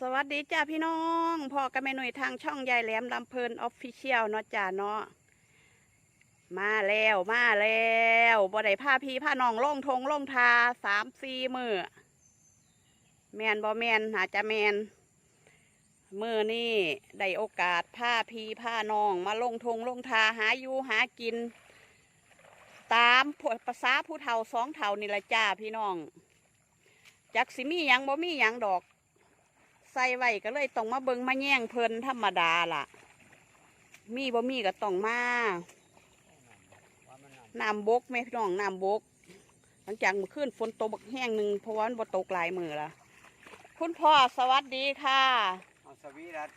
สวัสดีจ้าพี่น้องพ่อกับแม่หน่วยทางช่องยายแหลมลำเพลินออฟฟิเชียลเนาะจ้าเนาะมาแล้วมาแล้วบ่ได้ผ้าพี่ผ้าน้องล่งทงล่งทาสามสี่มือแมนบ่แมนอาจจะแมนมือนี่ได้โอกาสผ้าพีผ้าน้อง มาลงทงลงทาหาอยู่หากิน ตามพวกภาษาผู้เฒ่าสองเฒ่านี่ละจ้าพี่น้องจักสิมีหยังบ่มีหยังดอก ใส่ไว้ก็เลยต้องมาเบิงมาแย่งเพลินธรรมดาล่ะ มีบ่มีก็ต้องมาน้ำบกแม่พี่น้องน้ำบก หลังจากเมื่อคืนฝนตกบักแห้งหนึ่งเพราะว่ามันบ่ตกหลายมือละคุณพ่อสวัสดีค่ะเอาสวีรัต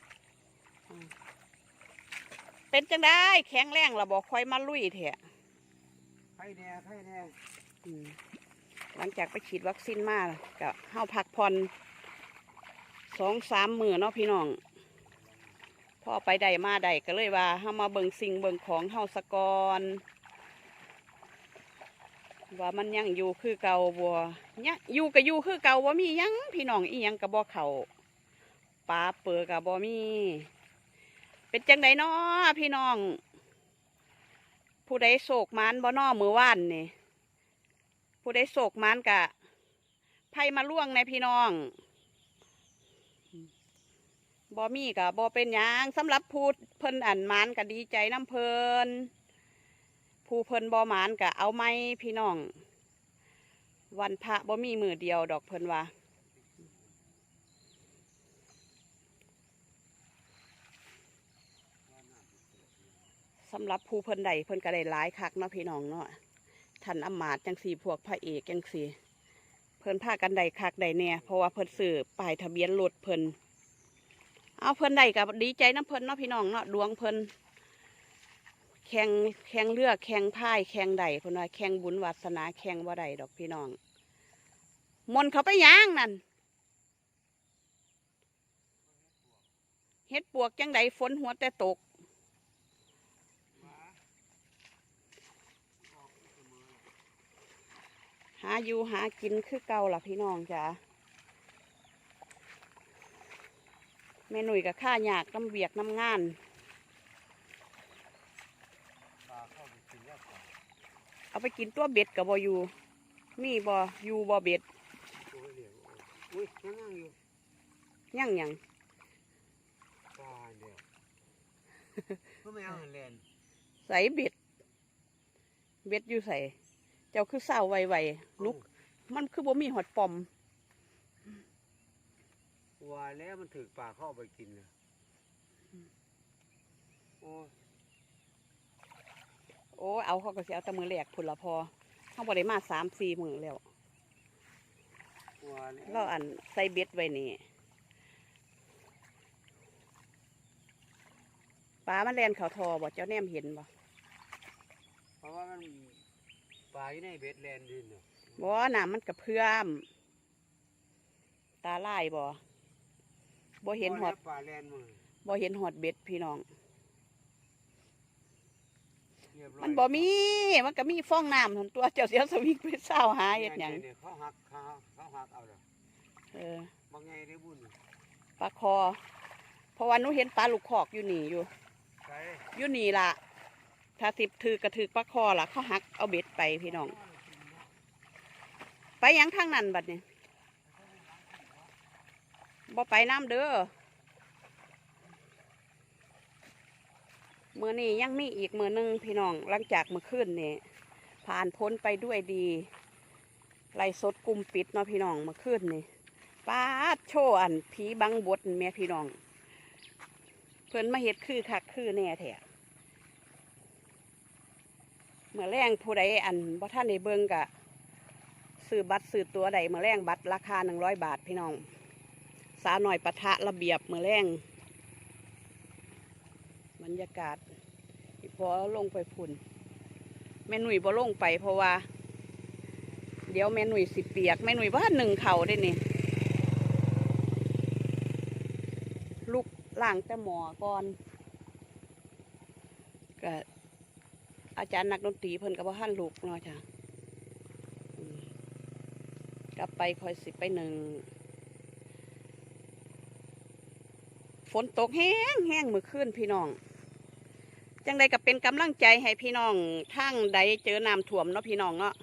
เป็นจังได้แข็งแรงละบอกคอยมาลุยเถอะไข่แน่ไข่แน่อืมหลังจากไปฉีดวัคซีนมาก็เฮาพักผ่อน สองสามมือเนาะพี่น้องพ่อไปใดมาใดก็เลยว่าเฮามาเบิงสิ่งเบิงของเฮาสะกอนว่ามันยังอยู่คือเก่าบัวเนี่ยอยู่ก็อยู่คือเก่าว่ามียังพี่น้องอียังกับบ่เขาปลาเปือกับบ่มี เป็นจังไดเนาะพี่น้อง ผู้ใดโศกมันบ่นอมือว่านนี่ผู้ใดโศกมันกะไพ่มาล่วงในพี่น้อง บ่มีกะบ่เป็นหยังสำหรับผู้เพิ่นอันมันกะดีใจน้ำเพิ่นผู้เพิ่นบ่มันกะเอาไหมพี่น้อง วันพระบ่มีมือเดียวดอกเพิ่นว่าสำหรับผู้เพิ่นใดเพิ่นก็ได้หลายคักเนาะพี่น้องเนาะท่านอำมาตย์จังสีพวกพระเอกจังสีเพิ่นพากันใดคักใดแน่เพราะว่าเพิ่นซื้อป้ายทะเบียนรถเพิ่น เอาเพิ่นใดกับดีใจน้ำเพิ่นเนาะพี่น้องเนาะดวงเพิ่นแข่งแข่งเรือแข่งพายแข่งใดเพิ่นว่าแข่งบุญวาสนาแข่งว่าใดดอกพี่น้อง มนเขาไปย่างนั่นเฮ็ดปวกจังใดฝนหัวแต่ตกหาอยู่หากินคือเก่าล่ะพี่น้องจ้ะ แม่หนุ่ยกับข้าอยากน้ำเวียกน้ำงานเอาไปกินตัวเบ็ดกับบอยู่มีบอยู่บอเบ็ดตัวเหลียวอุ้ยยังนั่งอยู่ยังยังใส่เบ็ด เบ็ดอยู่ใส่ เจ้าคือเศร้าไวๆลุก มันคือบ่มีหอดปอม ว่าแล้วมันถือปลาเข้าไปกินเลยโอ้ยโอ้เอาเขาก็สิเอาแต่มือแหลกพุ่นละพอเขาบ่ได้มาสามสี่มือแล้วว่าแล้วเราอันใส่เบ็ดไว้นี่ปลามันแลนเขาทอบ่เจ้าแนมเห็นบ่เพราะว่ามันปลาอยู่ในเบ็ดแลนดินเนาะบ่น้ำมันกระเพื่อมตาลายบ่ บ่เห็นหอดปลาแลนมือบ่เห็นหอดเบ็ดพี่น้องเรียบร้อยมันบ่มี มันก็มีฟองน้ำทั้งตัวเจ้าเสียวสวิงไปเศร้าหาเฮ็ดหยังนี่เขาหักเขาเขาหักเอาเลยเออบางไงได้บุญปลาคอ เพราะว่าหนูเห็นปลาลูกคอกอยู่นี่อยู่ใช่อยู่นี่ล่ะ ถ้าสิบถือกระถือปลาคอล่ะเขาหักเอาเบ็ดไปพี่น้อง ไปหยังทางนั้นบัดนี้ บ่ไปน้ำเด้อมือนี้ยังมีอีกมือนึงพี่น้องหลังจากมือขึ้นนี่ผ่านพ้นไปด้วยดีไล่สดกลุ่มปิดเนาะพี่น้องมือขึ้นนี่ป้าดโชว์อันผีบังบดแม่พี่น้อง เพิ่นมาเฮ็ดคือคักคือแน่แท้เมื่อแรงผู้ใดอันบ่ท่านได้เบิ่งกะซื้อบัตรซื้อตัวใดเมื่อแรงบัตรราคาหนึ่งร้อยบาทพี่น้องาหน่อยปะทะระเบียบเมื่อแรงบรรยากาศพอลงไปพุ่นแม่หนุ่ยบ่ลงไปเพราะว่า เดี๋ยวแม่หนุ่ยสิเปียกแม่หนุ่ยว่าหนึ่งเข่าได้นี่ลูกล่างแต่หมอก่อนก็อาจารย์นักดนตรีเพิ่นก็บ่ทันลูกเนาะจ้ะกลับไปคอยสิไปหนึ่ง นตกแห้งแห้งมือขึ้นพี่น้อง จังใดก็เป็นกำลังใจให้พี่น้องทางใดเจอน้ำท่วมเนาะพี่น้องเนาะ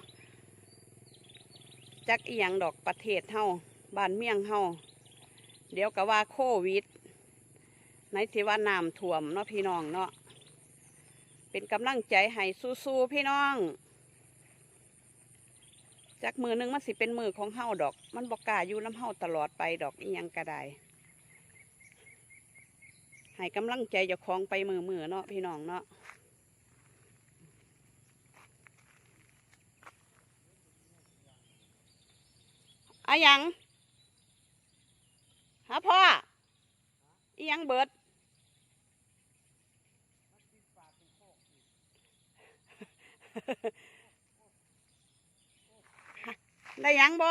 จักอีหยังดอกประเทศเฮาบ้านเมียงเฮาเดี๋ยวก็ว่าโควิดไหนสิว่าน้ำท่วมเนาะพี่น้องเนาะเป็นกำลังใจให้สู้ๆพี่น้องจากมือหนึงมันสิเป็นมือของเฮาดอก มันบอกกาอยู่น้ำเฮาตลอดไปดอกอีหยังก็ได้ ให้กำลังใจเจ้าของไปมือมือเนาะพี่น้องเนาะอะหยังฮะพ่ออีหยังเบิด ได้หยังบ่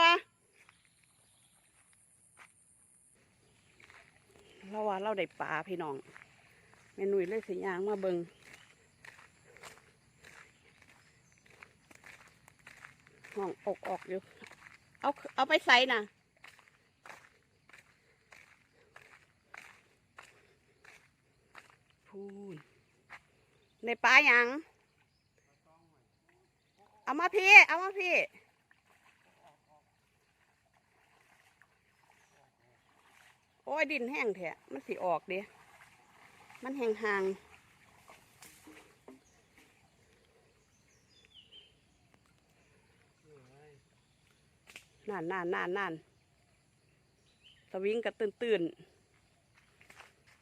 เราได้ปลาพี่น้องแม่นุ่ยเลยสิยางมาเบิงห้องอกออกอยู่ เอาเอาไปใส่น่ะพูนในปลายังเอามาพี่ เอามาพี่ โอ้ ยดินแห้งแท้มันสิออกเดิมันแห้งห่างนั่นนั่นนั่นนั่นสวิงกระตื่นตื่น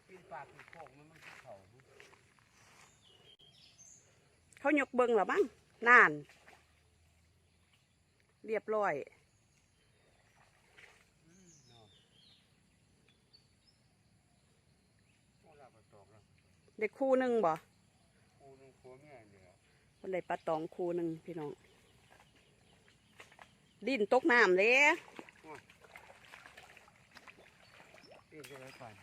ปีนปากปีนโคกมันมันเขาเขายกเบิงหรอบ้างนั่นเรียบร้อย อืมเนาะโอ้ลาบตอกแล้ว ได้คู่หนึ่งบ่กูนึงผัวเมียเนี่ยคนได้ปลาตองคู่หนึ่งพี่น้อง ดินตกน้ำเลยปีนไปเลยก่อน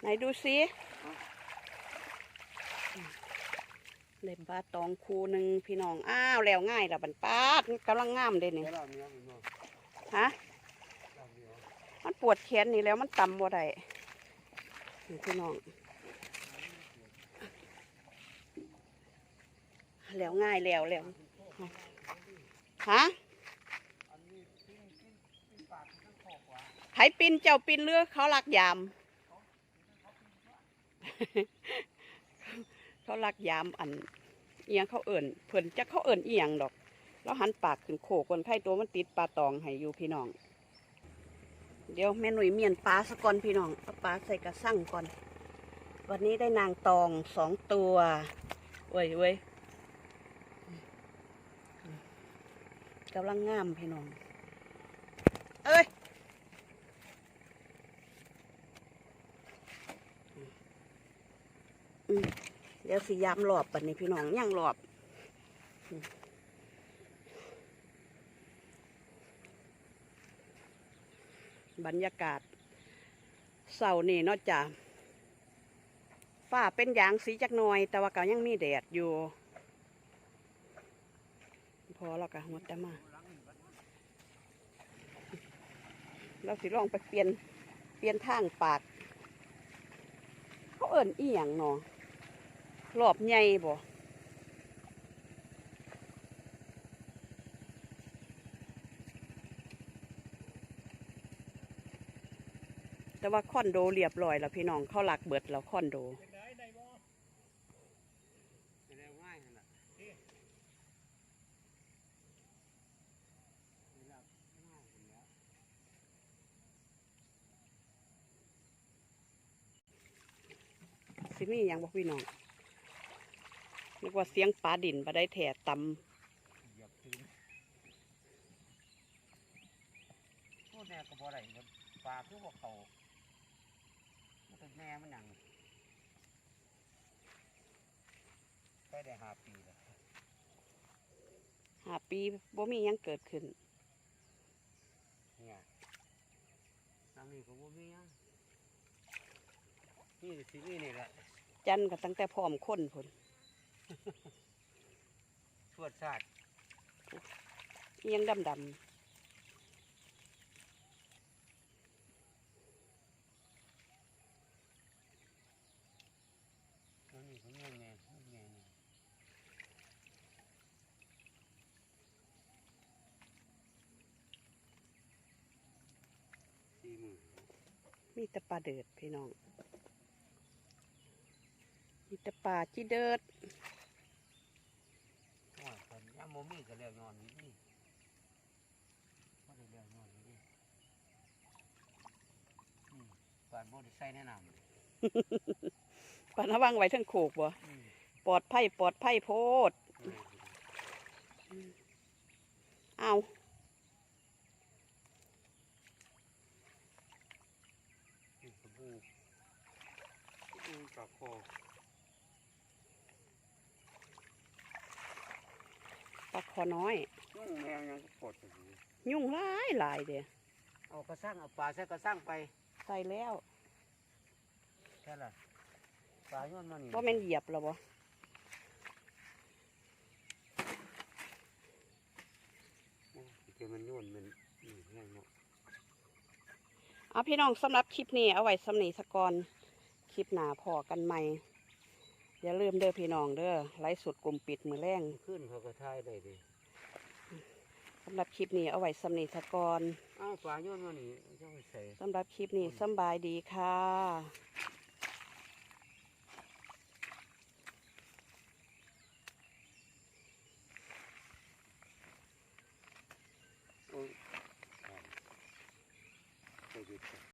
ไหนดูสิเล่มปลาตองคูหนึ่งพี่น้อง อ้าว แล้วง่ายละบันปาดกำลังงามเลยนี่แล้วเราเนี้ยมันเนาะฮะเราเนี้ยมันปวดแขนนี่แล้วมันต่ำบ่ได้นี่ พี่น้อง แล้วง่ายแล้วแล้วฮะอันนี้ปีนปีนปีนปากปีนโคกว่ะไผปินเจ้าปินเรือกเขาลักยามเขาลักยามอันเอียงเขาเอิ่นเพิ่นจะเขาเอิ่นเอียงดอก แล้วหันปากขึ้นโขกคนไข้ตัวมันติดปลาตองให้อยู่พี่น้อง เดี๋ยวแม่หนุ่ยเมียนปลาสะก่อนพี่น้องเอาปลาใส่กระสั่งก่อน วันนี้ได้นางตองสองตัวเว้ยเว้ยกำลังงามพี่น้อง เอ้ยเดี๋ยวสิยามหลอบปันนี้พี่น้องยังหลอบอืม บรรยากาศเสาร์นี่เนอกจากฝ้าเป็นอย่างสีจักหน่อย แต่ว่าก็ยังมีแดดอยู่ พอแล้วก็หัวแต่มาเราสิลองไปเปลี่ยนเปลี่ยนทางปาก เขาเอิ่นอีหยังเนาะรอบใหญ่บ่ แต่ว่าคอนโดเรียบร้อยแล้วพี่น้องเขาหลักเบิดแล้วคอนโดสิมียังบอกพี่น้องนึกว่าเสียงปลาดินปลาได้แถตเหยียบพื้นโอ้แน่ก็บ่ได้ครับปลาคือว่าเขา แม่มันหยังไปได้ห้าปีแล้วำหาปีบ่มีหยังเกิดขึ้น เนี่ยน้ำนี่ก็บ่มีหยังนี่สินี่นี่แหละจันก็ตั้งแต่พร้อมคนพุ่นสวดศาสตร์เอียงดำด ปลาเดือดพี่น้องมีแต่ปลาจีเดิดโอ้ยเพิ่นยามโมมีก็แล้วนอนนี่นี่บ่ได้แล้วนอนนี่นี่อืมปานบ่ได้ใส่แนะนำปาระวังไว้เทั้งโขกบ่อืมปลอดภัยปลอดภัยโพดอืมเอา นี่สบู่อืมปากคอ ปลาคอน้อย ยุ่งแมวยังปวดอย่างนี้ยุ่งหลายหลายเด้เอากระสังเอาปลาใส่กระสังไปใส่แล้วใช่ล่ะปลาโยนมานี่ว่าแม่นเหยียบแล้วบ่โอ้ยเดี๋ยวมันโยนมันนี่แห้งเนาะเอาพี่น้องสำหรับคลิปนี้เอาไว้สำนีสกอนคลิปหนาพอกันใหม่ อย่าลืมเด้อพี่น้องเด้อไลฟ์สดกลุ่มปิดมือแรงขึ้นเขาก็ทายได้ดิสำหรับคลิปนี้เอาไว้สำนีสกอนอ้าวปลาโยนมานี่เจ้าไปใส่สำหรับคลิปนี้สำบายดีค่ะ